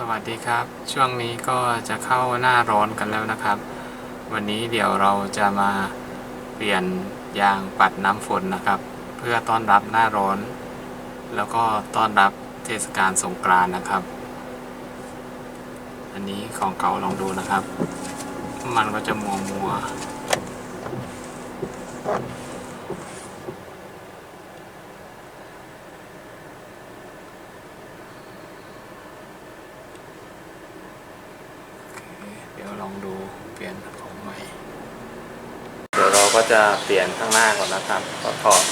สวัสดีครับ ช่วงนี้ก็จะเข้าหน้าร้อนกันแล้วนะครับ วันนี้เดี๋ยวเราจะมาเปลี่ยนยางปัดน้ำฝนนะครับ เพื่อต้อนรับหน้าร้อน แล้วก็ต้อนรับเทศกาลสงกรานต์นะครับ อันนี้ของเก่าลองดูนะครับ มันก็จะมัวมัวๆ เดี๋ยวลองดูเปลี่ยนของใหม่ เดี๋ยวเราก็ จะเปลี่ยนข้างหน้าก่อนนะครับก็ถอด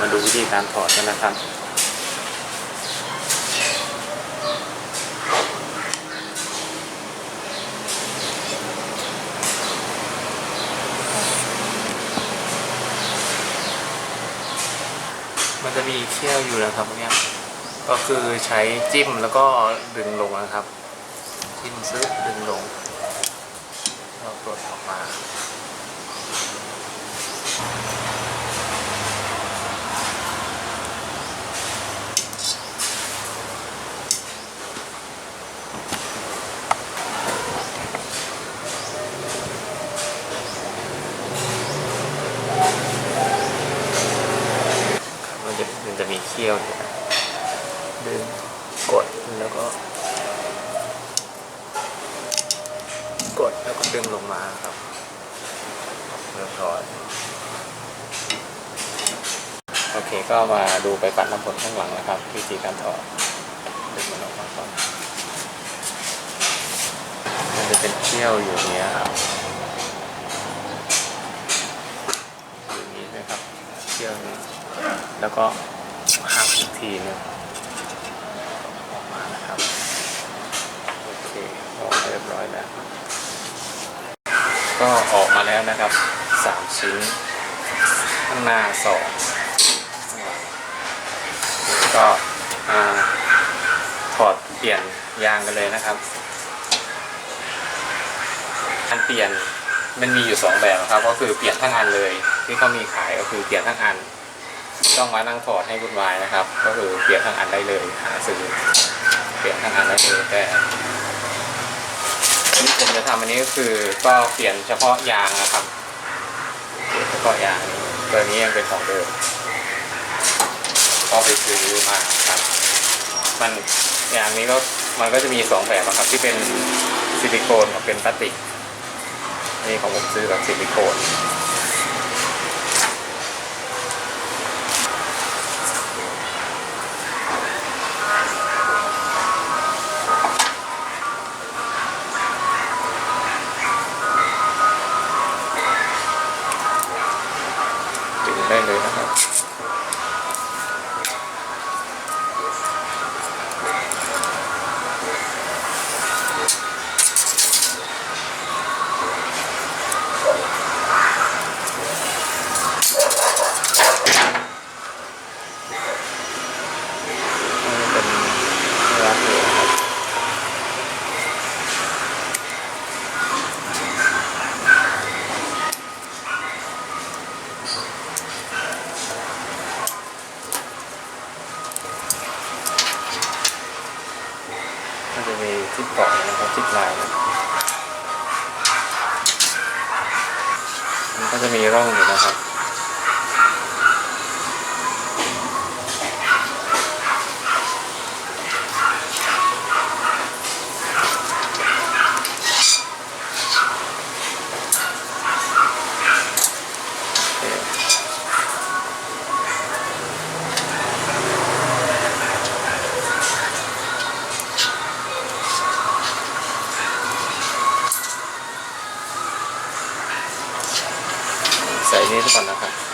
มาดูวิธีการถอดกันนะครับมันจะมีเขี้ยวอยู่นะครับเนี่ย ก็คือใช้จิ้มแล้วก็ดึงลงนะครับ จิ้มซึบดึงลงเราปลดออกมามันจะมันจะมีเขี้ยวอยู่นะดึงกดแล้วก็ กดแล้วก็ดึงลงมาครับเรียบร้อยโอเค ก็มาดูไปปัดน้ำฝนข้างหลังนะครับ วิธีการถอดดึงมันออกมาก่อนมันจะเป็นเขี้ยวอยู่อย่างเนี้ยครับอยู่อย่างนี้นะครับเขี้ยวนี้แล้วก็หักอีกทีหนึงออกมานะครับโอเคออกมาเรียบร้อยแล้วก็ออกมาแล้วนะครับสามชิ้นข้างหน้าสองข้างหลัง ก็ถอดเปลี่ยนยางกันเลยนะครับการเปลี่ยนมันมีอยู่สองแบบครับ ก็คือเปลี่ยนทั้งอันเลย ที่เขามีขายก็คือเปลี่ยนทั้งอันต้องมานั่งถอดให้วุ่นวายนะครับ ก็คือเปลี่ยนทั้งอันได้เลยหาซื้อเปลี่ยนทั้งอันได้เลยแต่ที่ผมจะทำอันนี้ก็คือก็เปลี่ยนเฉพาะยางนะครับเปลี่ยนเฉพาะยางตัวนี้ยังเป็นของเดิม ก็ไปซื้อมาครับ มันอย่างนี้ก็มันก็จะมีสองแบบอะครับ ที่เป็นซิลิโคนกับเป็นพลาสติกนนี่ของผมซื้อแบบซิลิโคน ก็จะมีร่องอยู่นะครับ ใส่นี้ก่อนนะครับ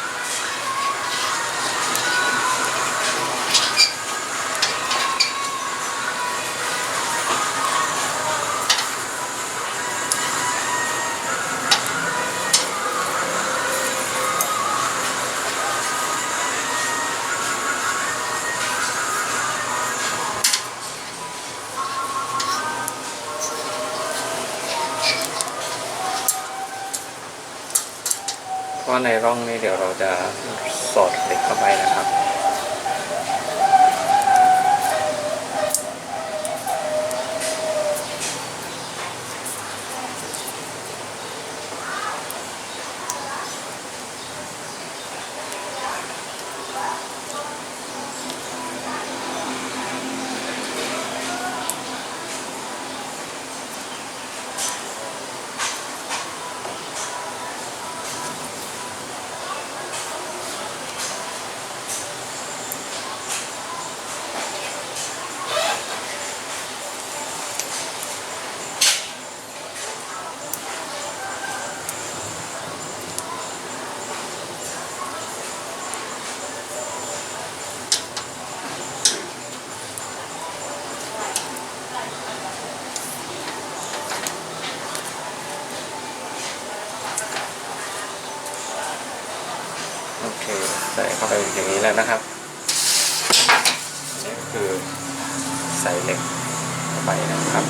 พราะในร่องนี้เดี๋ยวเราจะสอดเหล็กเข้าไปนะครับ โอเคใส่เข้าไปอย่างนี้แล้วนะครับนี่คือใส่เหล็กเข้าไปนะครับ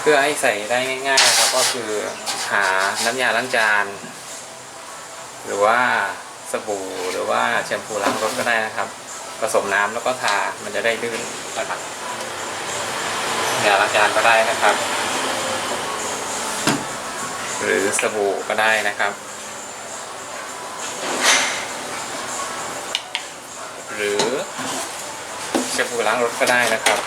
เพื่อให้ใส่ได้ง่ายๆนะครับก็คือหาน้ำยาล้างจาน หรือว่าสบู่หรือว่าแชมพูล้างรถก็ได้นะครับ ผสมน้ำแล้วก็ทา มันจะได้ลื่นนะครับน้ำยาล้างจานก็ได้นะครับ หรือสบู่ก็ได้นะครับ หรือแชมพูล้างรถก็ได้นะครับ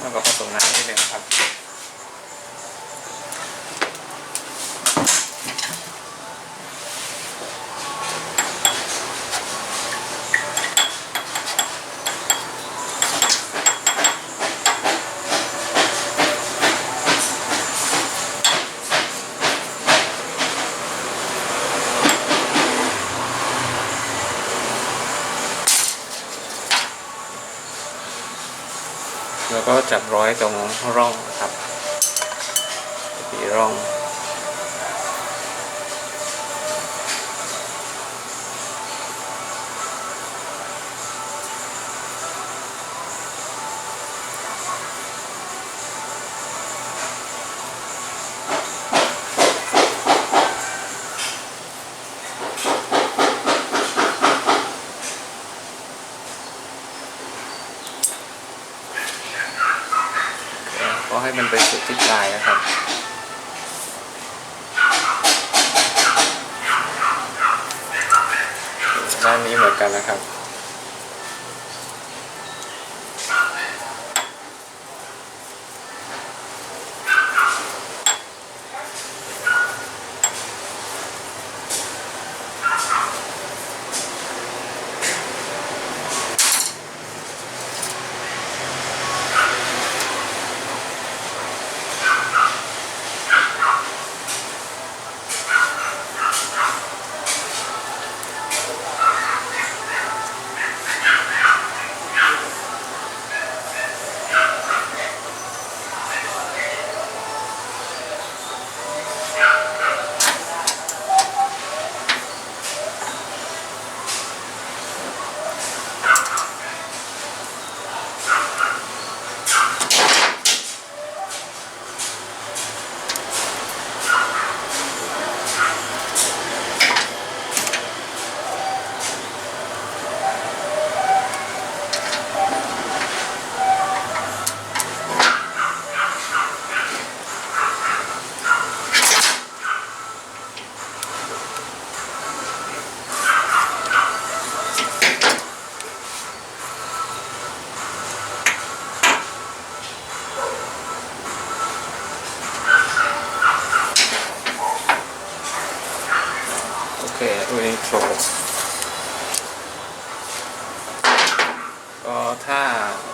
แล้วก็ผสมน้ำนิดนึงครับ จับร้อยตรงร่องนะครับตีร่อง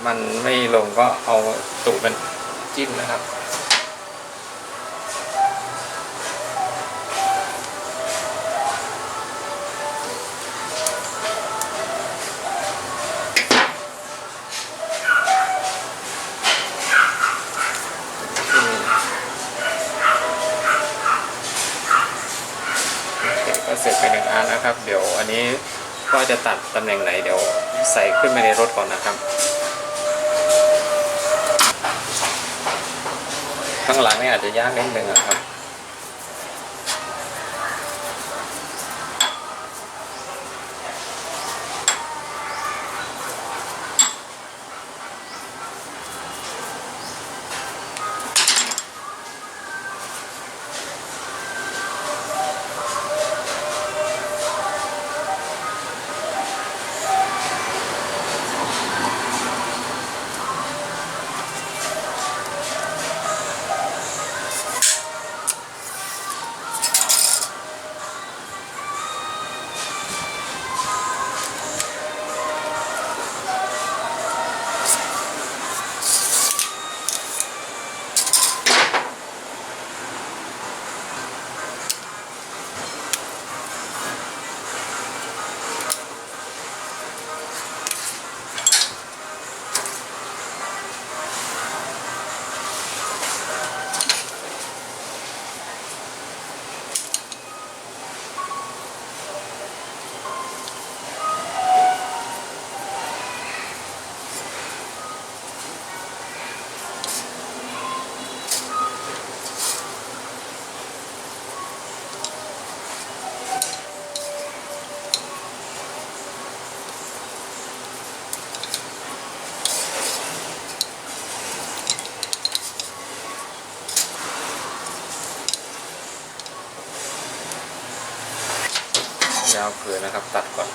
มันไม่ลงก็เอาตูดมันจิ้มนะครับโอเคก็เสร็จไปหนึ่งอันนะครับ เดี๋ยวอันนี้ก็จะตัดตำแหน่งไหนเดี๋ยวใส่ขึ้นไปในรถก่อนนะครับ ข้างหลังนี่อาจจะยากนิดนึงอะครับาวเกินนะครับ ตัดก่อน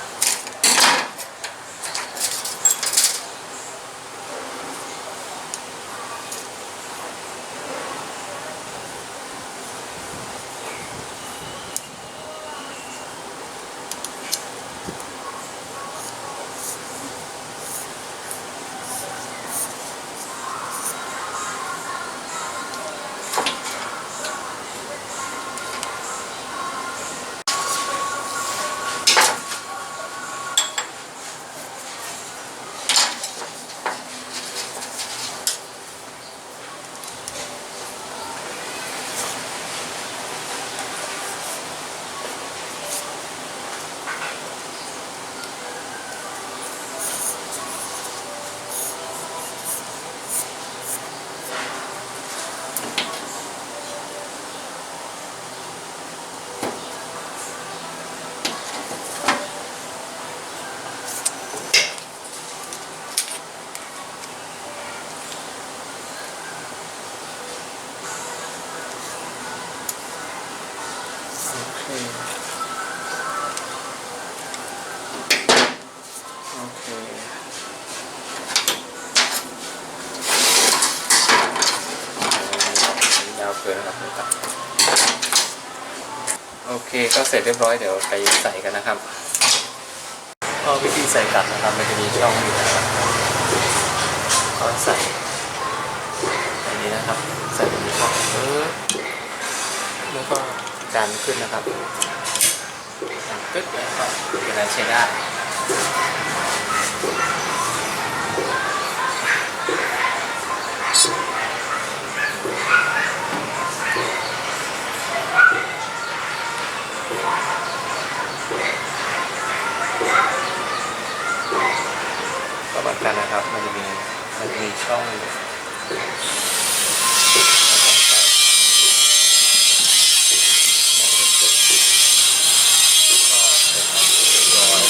โอเคก็เสร็จเรียบร้อยเดี๋ยวไปใส่กันนะครับก็วิธีใส่กลับนะครับมันจะมีช่องอยู่นะครับก็ใส่อันนี้นะครับ ใส่ตรงนี้ช่องปึ๊บแล้วก็ดันขึ้นนะครับดันกึ๊ดแล้วก็เป็นการใช้ได้ ก็เหมือนกันนะครับ มันจะมี มันจะมีช่องอยู่ก็เสร็จครับเรียบร้อย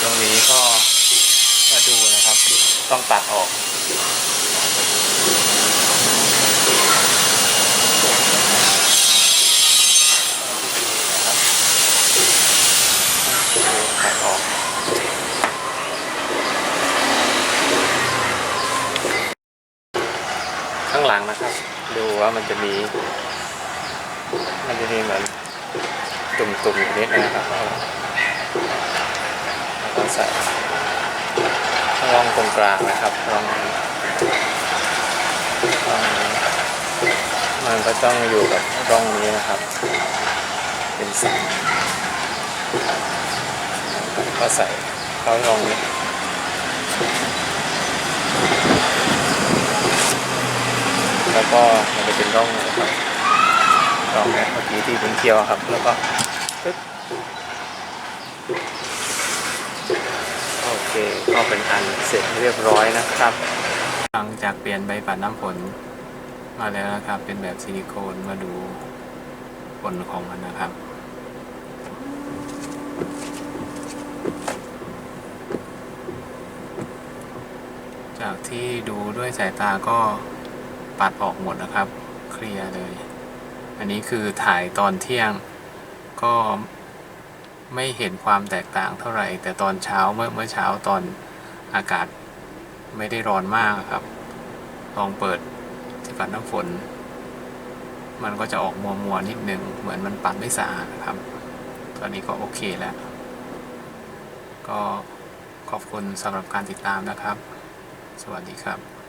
ตรงนี้ก็มาดูนะครับ ต้องตัดออก ตัดออกข้างหลังนะครับ ดูว่ามันจะมี มันจะมีเหมือนตุ่มๆอยู่นิดนะครับแล้วก็ใส่ ร่องตรงกลางนะครับร่องมันก็ต้องอยู่กับร่องนี้นะครับ เป็นสันก็ใส่เข้าร่องนี้แล้วก็มันจะเป็นร่องนะครับร่องเนี่ยเมื่อกี้ที่เป็นเคียวครับ แล้วก็ปึ๊บ เคก็เป็นอันเสร็จเรียบร้อยนะครับหลังจากเปลี่ยนใบปัดน้ำฝนมาแล้วนะครับ เป็นแบบซิลิโคนมาดูผลของมันนะครับจากที่ดูด้วยสายตาก็ปัดออกหมดนะครับ เคลียร์เลย อันนี้คือถ่ายตอนเที่ยงก็ ไม่เห็นความแตกต่างเท่าไหร่ แต่ตอนเช้าเมื่อเมื่อเช้าตอนอากาศไม่ได้ร้อนมากครับ ลองเปิดที่ปัดน้ำฝน มันก็จะออกมัวมัวนิดหนึ่งเหมือนมันปัดไม่สะอาดนะครับ ตอนนี้ก็โอเคแล้ว ก็ขอบคุณสำหรับการติดตามนะครับ สวัสดีครับ